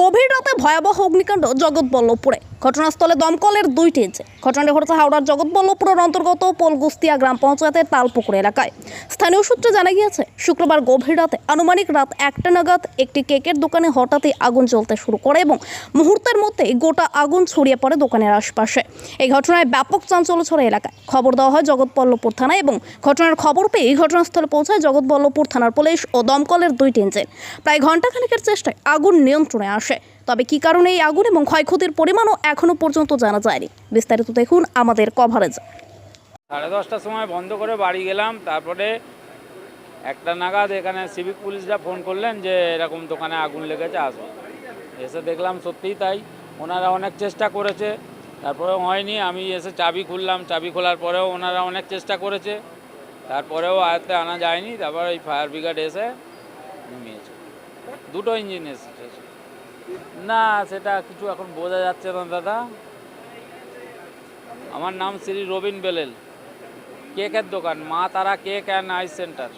গভীর রাতে ভয়াবহ অগ্নিকাণ্ড জগৎবল্লভপুরে। ঘটনাস্থলে দমকলের দুইটি ইঞ্জিন ঘটনাটি ঘটেছে হাওড়ার জগৎবল্লভপুরের অন্তর্গত পোলগুস্তিয়া গ্রাম পঞ্চায়েতের তালপুকুর এলাকায়। স্থানীয় সূত্রে জানা গিয়েছে, শুক্রবার গভীর রাতে আনুমানিক রাত একটা নাগাদ একটি কেকের দোকানে হঠাৎই আগুন জ্বলতে শুরু করে এবং মুহূর্তের মধ্যেই গোটা আগুন ছড়িয়ে পড়ে দোকানের আশপাশে। এই ঘটনায় ব্যাপক চাঞ্চল্য ছড়ে এলাকায়। খবর দেওয়া হয় জগৎবল্লভপুর থানায় এবং ঘটনার খবর পেয়ে এই ঘটনাস্থলে পৌঁছায় জগৎবল্লভপুর থানার পুলিশ ও দমকলের দুইটি ইঞ্জিন প্রায় ঘণ্টাখানেকের চেষ্টায় আগুন নিয়ন্ত্রণে আসে। তবে কি কারণে এই আগুন এবং ক্ষয়ক্ষতির পরিমাণও এখনও পর্যন্ত জানা যায়নি? বিস্তারিত দেখুন আমাদের কভারেজ সাড়ে দশটার সময় বন্ধ করে বাড়ি গেলাম, তারপরে একটা নাগাদ এখানে সিভিক পুলিশরা ফোন করলেন যে এরকম দোকানে আগুন লেগেছে আসো এসে দেখলাম সত্যিই তাই। ওনারা অনেক চেষ্টা করেছে, তারপরেও হয়নি। আমি এসে চাবি খুললাম, চাবি খোলার পরেও ওনারা অনেক চেষ্টা করেছে। তারপরেও আয়ত্তে আনা যায়নি, তারপর ওই ফায়ার ব্রিগেড এসে নিমিয়েছে। দুটো ইঞ্জিন এসেছে। না, সেটা কিছু এখন বোঝা যাচ্ছে না, দাদা। আমার নাম শ্রী রবিন বেলেল। কেকের দোকান, মা তারা কেক অ্যান্ড আইস সেন্টার।